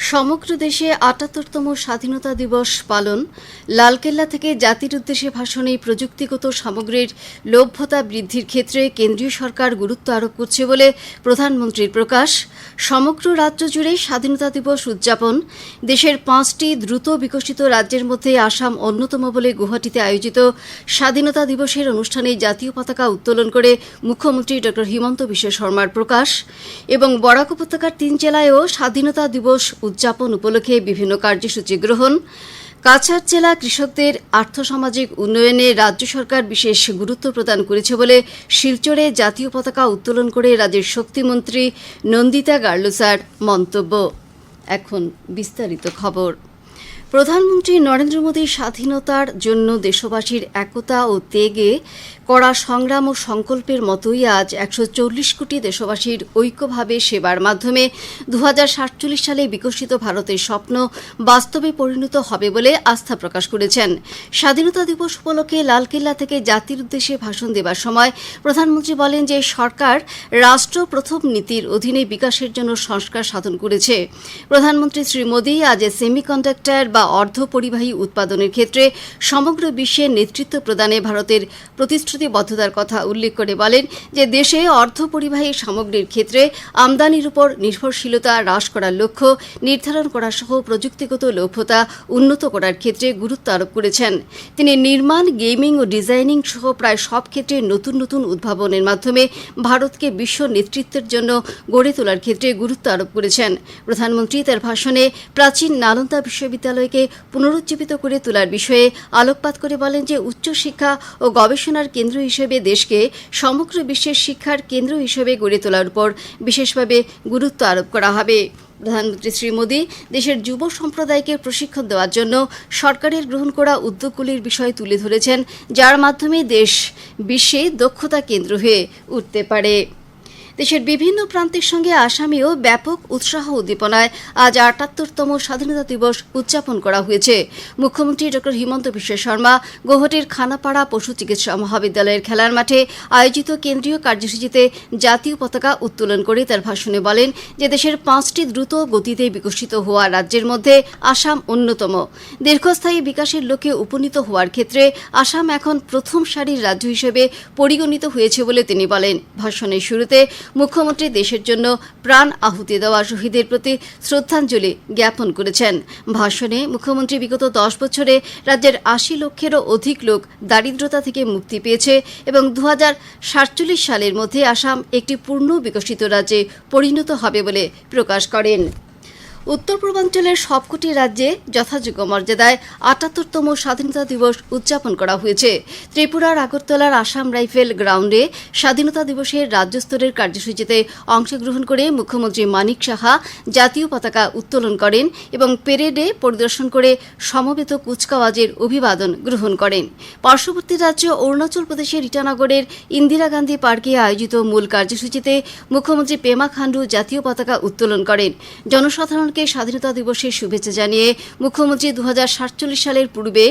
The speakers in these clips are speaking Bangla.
সমগ্র দেশে আটাত্তরতম স্বাধীনতা দিবস পালন। লালকেল্লা থেকে জাতির উদ্দেশ্যে ভাষণে প্রযুক্তিগত সামগ্রীর লভ্যতা বৃদ্ধির ক্ষেত্রে কেন্দ্রীয় সরকার গুরুত্ব আরোপ করছে বলে প্রধানমন্ত্রীর প্রকাশ। সমগ্র রাজ্য জুড়ে স্বাধীনতা দিবস উদযাপন। দেশের পাঁচটি দ্রুত বিকশিত রাজ্যের মধ্যে আসাম অন্যতম বলে গুয়াহাটিতে আয়োজিত স্বাধীনতা দিবসের অনুষ্ঠানে জাতীয় পতাকা উত্তোলন করে মুখ্যমন্ত্রী ড হিমন্ত বিশ্ব শর্মার প্রকাশ। এবং বরাক উপত্যকার তিন জেলায়ও স্বাধীনতা দিবস উদযাপন উপলক্ষে বিভিন্ন কার্যসূচি গ্রহণ। কাছাড় জেলা কৃষকদের আর্থসামাজিক উন্নয়নে রাজ্য সরকার বিশেষ গুরুত্ব প্রদান করেছে বলে শিলচরে জাতীয় পতাকা উত্তোলন করে রাজ্যের শক্তিমন্ত্রী নন্দিতা গার্লুসার মন্তব্য। এখন বিস্তারিত খবর। প্রধানমন্ত্রী নরেন্দ্র মোদীর স্বাধীনতার জন্য দেশবাসীর একতা ও তেগে করা সংগ্রাম ও সংকল্পের মতোই আজ একশো চল্লিশ কোটি দেশবাসীর ঐক্যভাবে সেবার মাধ্যমে দু হাজার সাতচল্লিশ সালে বিকশিত ভারতের স্বপ্ন বাস্তবে পরিণত হবে বলে আস্থা প্রকাশ করেছেন। স্বাধীনতা দিবস উপলক্ষে লালকেল্লা থেকে জাতির উদ্দেশ্যে ভাষণ দেবার সময় প্রধানমন্ত্রী বলেন যে সরকার রাষ্ট্র প্রথম নীতির অধীনে বিকাশের জন্য সংস্কার সাধন করেছে। প্রধানমন্ত্রী শ্রী মোদী আজ সেমিকন্ডাক্টর বা অর্ধ পরিবাহী উৎপাদনের ক্ষেত্রে সমগ্র বিশ্বে নেতৃত্ব প্রদানে ভারতের প্রতিশ্রুতিবদ্ধতার কথা উল্লেখ করে বলেন যে দেশে অর্থ পরিবাহী সামগ্রীর ক্ষেত্রে আমদানির উপর নির্ভরশীলতা হ্রাস করার লক্ষ্য, নির্ধারণ করা সহ প্রযুক্তিগত লভ্যতা উন্নত করার ক্ষেত্রে গুরুত্ব আরোপ করেছেন। তিনি নির্মাণ, গেমিং ও ডিজাইনিং সহ প্রায় সব ক্ষেত্রে নতুন নতুন উদ্ভাবনের মাধ্যমে ভারতকে বিশ্ব নেতৃত্বের জন্য গড়ে তোলার ক্ষেত্রে গুরুত্ব আরোপ করেছেন। প্রধানমন্ত্রী তার ভাষণে প্রাচীন নালন্দা বিশ্ববিদ্যালয়কে পুনরুজ্জীবিত করে তোলার বিষয়ে আলোকপাত করে বলেন যে উচ্চশিক্ষা ও গবেষণার কেন্দ্র হিসেবে দেশকে সমগ্র বিশ্বের শিক্ষার কেন্দ্র হিসেবে গড়ে তোলার উপর বিশেষভাবে গুরুত্ব আরোপ করা হবে। প্রধানমন্ত্রী শ্রী মোদী দেশের যুব সম্প্রদায়কে প্রশিক্ষণ দেওয়ার জন্য সরকারের গ্রহণ করা উদ্যোগগুলির বিষয় তুলে ধরেছেন, যার মাধ্যমে দেশ বিশ্বে দক্ষতা কেন্দ্র হয়ে উঠতে পারে। দেশের বিভিন্ন প্রান্তের সঙ্গে আসামেও ব্যাপক উৎসাহ উদ্দীপনায় আজ আটাত্তরতম স্বাধীনতা দিবস উদযাপন করা হয়েছে। মুখ্যমন্ত্রী ড. হিমন্ত বিশ্ব শর্মা গৌহাটির খানাপাড়া পশু চিকিৎসা মহাবিদ্যালয়ের খেলার মাঠে আয়োজিত কেন্দ্রীয় কার্যসূচিতে জাতীয় পতাকা উত্তোলন করে তার ভাষণে বলেন যে দেশের পাঁচটি দ্রুত গতিতে বিকশিত হওয়া রাজ্যের মধ্যে আসাম অন্যতম। দীর্ঘস্থায়ী বিকাশের লক্ষ্যে উপনীত হওয়ার ক্ষেত্রে আসাম এখন প্রথম সারির রাজ্য হিসেবে পরিগণিত হয়েছে বলে তিনি বলেন। ভাষণের শুরুতে মুখ্যমন্ত্রী দেশের জন্য প্রাণ আহুতি দেওয়া শহীদের প্রতি শ্রদ্ধাঞ্জলি জ্ঞাপন করেছেন। ভাষণে মুখ্যমন্ত্রী বিগত দশ বছরে রাজ্যের আশি লক্ষেরও অধিক লোক দারিদ্রতা থেকে মুক্তি পেয়েছে এবং দু হাজার সাতচল্লিশ সালের মধ্যে আসাম একটি পূর্ণ বিকশিত রাজ্যে পরিণত হবে বলে প্রকাশ করেন। উত্তর পূর্বাঞ্চলের সবকটি রাজ্যে যথাযোগ্য মর্যাদায় আটাত্তরতম স্বাধীনতা দিবস উদযাপন করা হয়েছে। ত্রিপুরার আগরতলার আসাম রাইফেল গ্রাউন্ডে স্বাধীনতা দিবসের রাজ্যস্তরের কার্যসূচিতে অংশগ্রহণ করে মুখ্যমন্ত্রী মানিক সাহা জাতীয় পতাকা উত্তোলন করেন এবং পেরেডে পরিদর্শন করে সমবেত কুচকাওয়াজের অভিবাদন গ্রহণ করেন। পার্শ্ববর্তী রাজ্য অরুণাচল প্রদেশের ইটানগরের ইন্দিরা গান্ধী পার্কে আয়োজিত মূল কার্যসূচিতে মুখ্যমন্ত্রী পেমা খান্ডু জাতীয় পতাকা উত্তোলন করেন। জনসাধারণ জনগণকে স্বাধীনতা দিবসের শুভেচ্ছা জানিয়ে মুখ্যমন্ত্রী দু হাজার সাতচল্লিশ সালের পূর্বে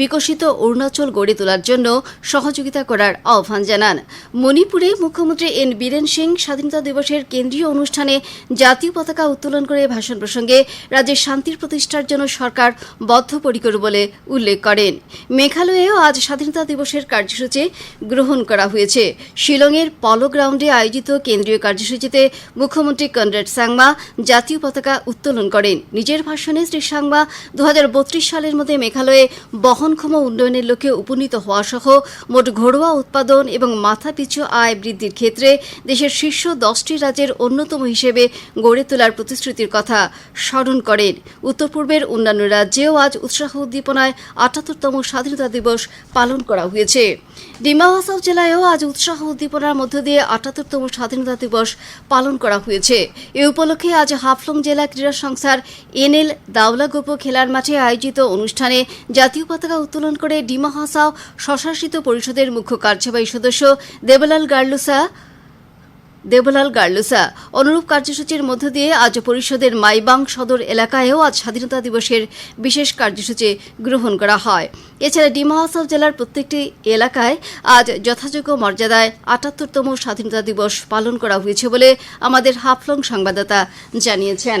বিকশিত অরুণাচল গড়ে তোলার জন্য সহযোগিতা করার আহ্বান জানান। মণিপুরে মুখ্যমন্ত্রী এন বীরেন সিং স্বাধীনতা দিবসের কেন্দ্রীয় অনুষ্ঠানে জাতীয় পতাকা উত্তোলন করে ভাষণ প্রসঙ্গে রাজ্যের শান্তির প্রতিষ্ঠার জন্য সরকার বদ্ধপরিকর বলে উল্লেখ করেন। মেঘালয়েও আজ স্বাধীনতা দিবসের কার্যসূচি গ্রহণ করা হয়েছে। শিলংয়ের পলো গ্রাউন্ডে আয়োজিত কেন্দ্রীয় কার্যসূচিতে মুখ্যমন্ত্রী কনরেড সাংমা জাতীয় পতাকা উত্তোলন করেন। নিজের ভাষণে শ্রী সাংমা দু হাজার বত্রিশ সালের মধ্যে মেঘালয়ে বহনক্ষম উন্নয়নের লক্ষ্যে উপনীত হওয়া সহ মোট ঘরোয়া উৎপাদন এবং মাথাপিছু আয় বৃদ্ধির ক্ষেত্রে দেশের শীর্ষ দশটি রাজ্যের অন্যতম হিসেবে গড়ে তোলার প্রতিশ্রুতির কথা স্মরণ করেন। উত্তর পূর্বের অন্যান্য রাজ্যেও আজ উৎসাহ উদ্দীপনায় আটাত্তরতম স্বাধীনতা দিবস পালন করা হয়েছে। ডিমা জেলায়ও আজ উৎসাহ উদ্দীপনার মধ্য দিয়ে আটাত্তরতম স্বাধীনতা দিবস পালন করা হয়েছে। এ উপলক্ষে আজ হাফলং জেলা ক্রীড়া সংস্থার এনএল দাওলাগোপ খেলার মাঠে আয়োজিত অনুষ্ঠানে জাতীয় পতাকা উত্তোলন করে ডিমা হাসাও স্বশাসিত পরিষদের মুখ্য কার্যবাহী সদস্য দেবলাল গার্লুসা। দেবলাল গার্লুসা, অনুরূপ কার্যসূচির মধ্য দিয়ে আজ পরিষদের মাইবাং সদর এলাকায়ও আজ স্বাধীনতা দিবসের বিশেষ কার্যসূচি গ্রহণ করা হয়। এছাড়া ডিমা হাসাও জেলার প্রত্যেকটি এলাকায় আজ যথাযোগ্য মর্যাদায় আটাত্তরতম স্বাধীনতা দিবস পালন করা হয়েছে বলে আমাদের হাফলং সংবাদদাতা জানিয়েছেন।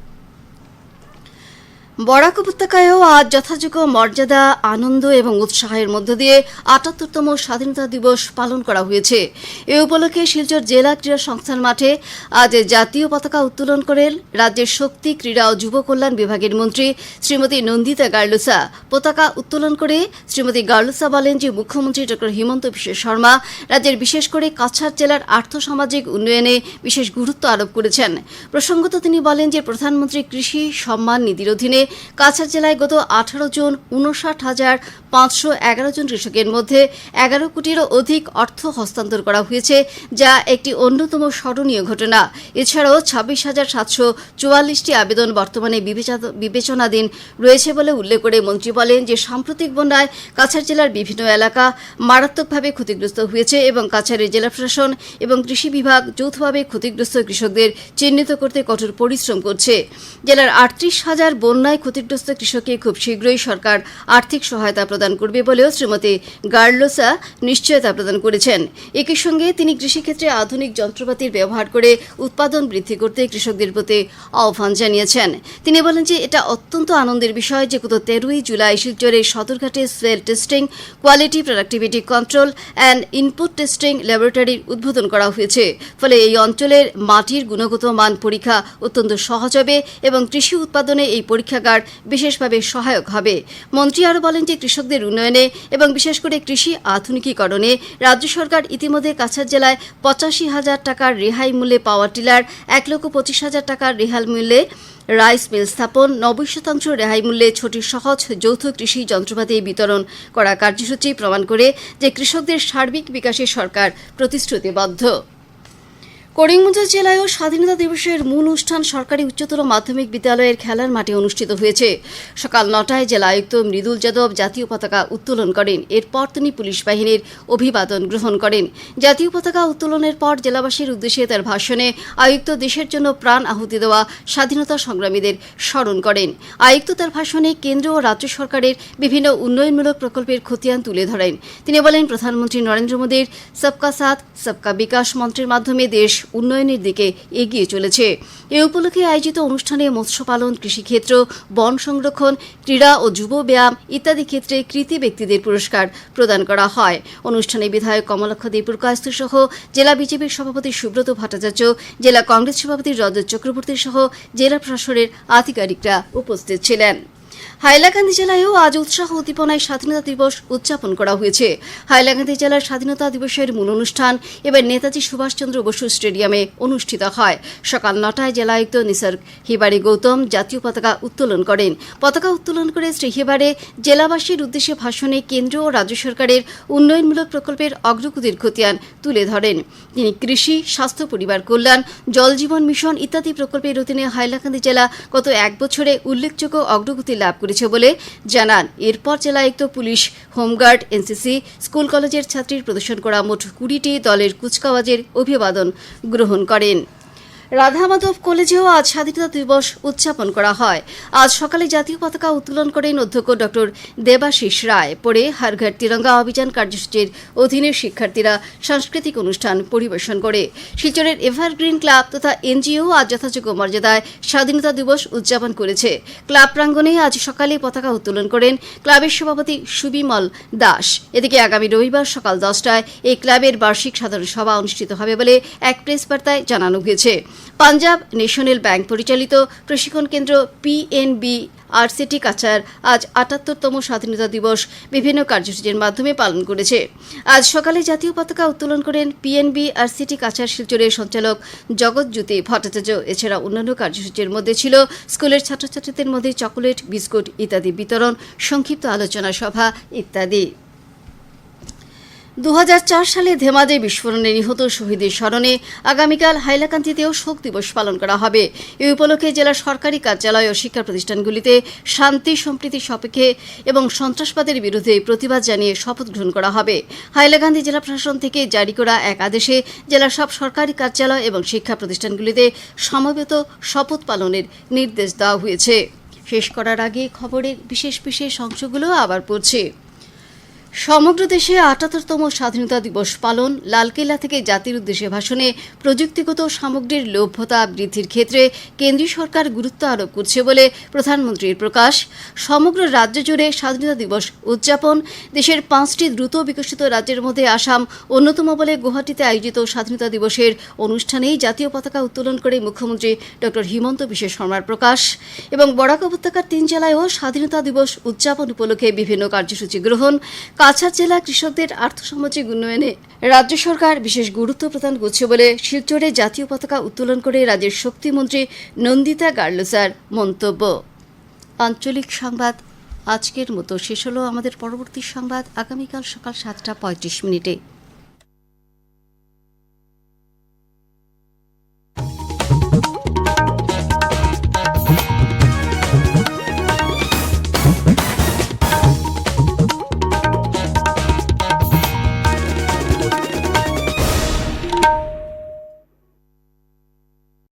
বরাক উপত্যকায়ও আজ যথাযোগ্য মর্যাদা, আনন্দ এবং উৎসাহের মধ্য দিয়ে আটাত্তরতম স্বাধীনতা দিবস পালন করা হয়েছে। এ উপলক্ষে শিলচর জেলা ক্রীড়া সংস্থান মাঠে আজ জাতীয় পতাকা উত্তোলন করেন রাজ্যের শক্তি, ক্রীড়া ও যুব কল্যাণ বিভাগের মন্ত্রী শ্রীমতী নন্দিতা গার্লুসা। পতাকা উত্তোলন করে শ্রীমতী গার্লুসা বলেন যে, মুখ্যমন্ত্রী ড হিমন্ত বিশ্ব শর্মা রাজ্যের বিশেষ করে কাছাড় জেলার আর্থসামাজিক উন্নয়নে বিশেষ গুরুত্ব আরোপ করেছেন। প্রসঙ্গত তিনি বলেন যে, প্রধানমন্ত্রী কৃষি সম্মান নিধির অধীনে কাছাড় জেলায় গত আঠারো জন উনষাট হাজার পাঁচশো এগারো জন কৃষকের মধ্যে এগারো কোটিরও অধিক অর্থ হস্তান্তর করা হয়েছে, যা একটি অন্যতম স্মরণীয় ঘটনা। এছাড়াও ছাব্বিশ হাজার সাতশো চুয়াল্লিশটি আবেদন বর্তমানে বিবেচনাধীন রয়েছে বলে উল্লেখ করে মন্ত্রী বলেন যে, সাম্প্রতিক বন্যায় কাছাড় জেলার বিভিন্ন এলাকা মারাত্মকভাবে ক্ষতিগ্রস্ত হয়েছে এবং কাছাড়ের জেলা প্রশাসন এবং কৃষি বিভাগ যৌথভাবে ক্ষতিগ্রস্ত কৃষকদের চিহ্নিত করতে কঠোর পরিশ্রম করছে। জেলার আটত্রিশ হাজার বন্যায় ক্ষতিগ্রস্ত কৃষককে খুব শীঘ্রই সরকার আর্থিক সহায়তা প্রদান করবে বলেও শ্রীমতী গার্লোসা নিশ্চয়তা প্রদান করেছেন। একই সঙ্গে তিনি কৃষিক্ষেত্রে আধুনিক যন্ত্রপাতির ব্যবহার করে উৎপাদন বৃদ্ধি করতে কৃষকদের প্রতি আহ্বান জানিয়েছেন। তিনি বলেন যে, এটা অত্যন্ত আনন্দের বিষয় যে গত তেরোই জুলাই শিলচরের সদরঘাটে soil testing, quality productivity control and input testing ল্যাবরেটরির উদ্বোধন করা হয়েছে। ফলে এই অঞ্চলের মাটির গুণগত মান পরীক্ষা অত্যন্ত সহজ হবে এবং কৃষি উৎপাদনে এই পরীক্ষাগার বিশেষভাবে সহায়ক হবে। মন্ত্রী আরও বলেন যে কৃষকদের উন্নয়নে এবং বিশেষ করে কৃষি আধুনিকীকরণে রাজ্য সরকার ইতিমধ্যে কাছাড় জেলায় পঁচাশি হাজার টাকার রেহাই মূল্যে পাওয়ার টিলার, এক লক্ষ পঁচিশ হাজার টাকার রেহাই মূল্যে রাইস মিল স্থাপন, নব্বই শতাংশ রেহাই মূল্যে ছোটি সহজ যৌথ কৃষি যন্ত্রপাতি বিতরণ করা কার্যসূচি প্রমাণ করে যে কৃষকদের সার্বিক বিকাশে সরকার প্রতিশ্রুতিবদ্ধ। করিমগঞ্জ জেলায়ও স্বাধীনতা দিবসের মূল অনুষ্ঠান সরকারি উচ্চতর মাধ্যমিক বিদ্যালয়ের খেলার মাঠে অনুষ্ঠিত হয়েছে। সকাল নটায় জেলা আয়ুক্ত মৃদুল যাদব জাতীয় পতাকা উত্তোলন করেন। এরপর তিনি পুলিশ বাহিনীর অভিবাদন গ্রহণ করেন। জাতীয় পতাকা উত্তোলনের পর জেলাবাসীর উদ্দেশ্যে তার ভাষণে আয়ুক্ত দেশের জন্য প্রাণ আহুতি দেওয়া স্বাধীনতা সংগ্রামীদের স্মরণ করেন। আয়ুক্ত তার ভাষণে কেন্দ্র ও রাজ্য সরকারের বিভিন্ন উন্নয়নমূলক প্রকল্পের খতিয়ান তুলে ধরেন। তিনি বলেন, প্রধানমন্ত্রী নরেন্দ্র মোদীর সবকা সাথ, সবকা বিকাশ মন্ত্রের মাধ্যমে দেশ উন্নয়নের দিকে এগিয়ে চলেছে। এ উপলক্ষে আয়োজিত অনুষ্ঠানে মৎস্যপালন কৃষিক্ষেত্র, বন সংরক্ষণ, ক্রীড়া ও যুব ব্যায়াম ইত্যাদি ক্ষেত্রে কৃতি ব্যক্তিদের পুরস্কার প্রদান করা হয়। অনুষ্ঠানে বিধায়ক কমলাক্ষ দেবপুরকায়স্থ সহ জেলা বিজেপির সভাপতি সুব্রত ভট্টাচার্য, জেলা কংগ্রেস সভাপতি রজত চক্রবর্তী সহ জেলা প্রশাসনের আধিকারিকরা উপস্থিত ছিলেন। হাইলাকান্দি জেলায়ও আজ উৎসাহ উদ্দীপনায় স্বাধীনতা দিবস উদযাপন করা হয়েছে। হাইলাকান্দি জেলার স্বাধীনতা দিবসের মূল অনুষ্ঠান এবার নেতাজি সুভাষচন্দ্র বসু স্টেডিয়ামে অনুষ্ঠিত হয়। সকাল নটায় জেলা আয়ুক্ত নিসর্গ হিবারে গৌতম জাতীয় পতাকা উত্তোলন করেন। পতাকা উত্তোলন করে শ্রী হিবারে জেলাবাসীর উদ্দেশ্যে ভাষণে কেন্দ্র ও রাজ্য সরকারের উন্নয়নমূলক প্রকল্পের অগ্রগতির খতিয়ান তুলে ধরেন। তিনি কৃষি, স্বাস্থ্য, পরিবার কল্যাণ, জল জীবন মিশন ইত্যাদি প্রকল্পের অধীনে হাইলাকান্দি জেলা গত এক বছরে উল্লেখযোগ্য অগ্রগতি লাভ করেছে বলে জানান। এরপর জেলায়ুক্ত police, home guard, NCC, school কলেজের ছাত্রীর প্রদর্শন করা মোট কুড়িটি দলের কুচকাওয়াজের অভিবাদন গ্রহণ করেন। রাধা মাধব কলেজেও আজ স্বাধীনতা দিবস উদযাপন করা হয়। আজ সকালে জাতীয় পতাকা উত্তোলন করেন অধ্যক্ষ ডক্টর দেবাশিস রায়। পরে হারঘাট তিরঙ্গা অভিযান কার্যসূচির অধীনে শিক্ষার্থীরা সাংস্কৃতিক অনুষ্ঠান পরিবেশন করে। শিলচরের এভারগ্রিন ক্লাব তথা এনজিও আজ যথাযোগ্য মর্যাদায় স্বাধীনতা দিবস উদযাপন করেছে। ক্লাব প্রাঙ্গণে আজ সকালে পতাকা উত্তোলন করেন ক্লাবের সভাপতি সুবিমল দাস। এদিকে আগামী রবিবার সকাল দশটায় এই ক্লাবের বার্ষিক সাধারণ সভা অনুষ্ঠিত হবে বলে এক প্রেস বার্তায় জানানো হয়েছে। পাঞ্জাব ন্যাশনাল ব্যাংক পরিচালিত প্রশিক্ষণ কেন্দ্র পিএনবি আরসিটি কাছার আজ আটাত্তরতম স্বাধীনতা দিবস বিভিন্ন কার্যসূচির মাধ্যমে পালন করেছে। আজ সকালে জাতীয় পতাকা উত্তোলন করেন পিএনবি আরসিটি কাছার শিলচরের সঞ্চালক জগৎজ্যোতি ভট্টাচার্য। এছাড়া অন্যান্য কার্যসূচির মধ্যে ছিল স্কুলের ছাত্রছাত্রীদের মধ্যে চকোলেট, বিস্কুট ইত্যাদি বিতরণ, সংক্ষিপ্ত আলোচনা সভা ইত্যাদি। দু হাজার চার সালে ধেমাদে বিস্ফোরণে নিহত শহীদের স্মরণে আগামীকাল হাইলাকান্দিতেও শোক দিবস পালন করা হবে। এই উপলক্ষে জেলার সরকারি কার্যালয় ও শিক্ষা প্রতিষ্ঠানগুলিতে শান্তি, সম্প্রীতি সাপেক্ষে এবং সন্ত্রাসবাদের বিরুদ্ধে প্রতিবাদ জানিয়ে শপথ গ্রহণ করা হবে। হাইলাকান্দি জেলা প্রশাসন থেকে জারি করা এক আদেশে জেলার সব সরকারি কার্যালয় এবং শিক্ষা প্রতিষ্ঠানগুলিতে সমবেত শপথ পালনের নির্দেশ দেওয়া হয়েছে। শেষ করার আগে খবরের বিশেষ বিশেষ অংশগুলো আবার পড়ছে। সমগ্র দেশে আটাত্তরতম স্বাধীনতা দিবস পালন, লালকেল্লা থেকে জাতির উদ্দেশ্যে ভাষণে প্রযুক্তিগত সামগ্রীর লভ্যতা বৃদ্ধির ক্ষেত্রে কেন্দ্রীয় সরকার গুরুত্ব আরোপ করছে বলে প্রধানমন্ত্রীর প্রকাশ। সমগ্র রাজ্য জুড়ে স্বাধীনতা দিবস উদযাপন, দেশের পাঁচটি দ্রুত বিকশিত রাজ্যের মধ্যে আসাম অন্যতম বলে গুয়াহাটিতে আয়োজিত স্বাধীনতা দিবসের অনুষ্ঠানেই জাতীয় পতাকা উত্তোলন করে মুখ্যমন্ত্রী ড. হিমন্ত বিশ্ব শর্মার প্রকাশ। এবং বরাক উপত্যকার তিন জেলায়ও স্বাধীনতা দিবস উদযাপন উপলক্ষে বিভিন্ন কার্যসূচি গ্রহণ। কাছাড় জেলা কৃষকদের আর্থসামাজিক উন্নয়নে রাজ্য সরকার বিশেষ গুরুত্ব প্রদান করছে বলে শিলচরে জাতীয় পতাকা উত্তোলন করে রাজ্যের শক্তিমন্ত্রী নন্দিতা গার্লোসার মন্তব্য। আঞ্চলিক সংবাদ, আজকের মতো শেষ হলো আমাদের পরবর্তী সংবাদ। আগামীকাল সকাল সাতটা পঁয়ত্রিশ মিনিটে।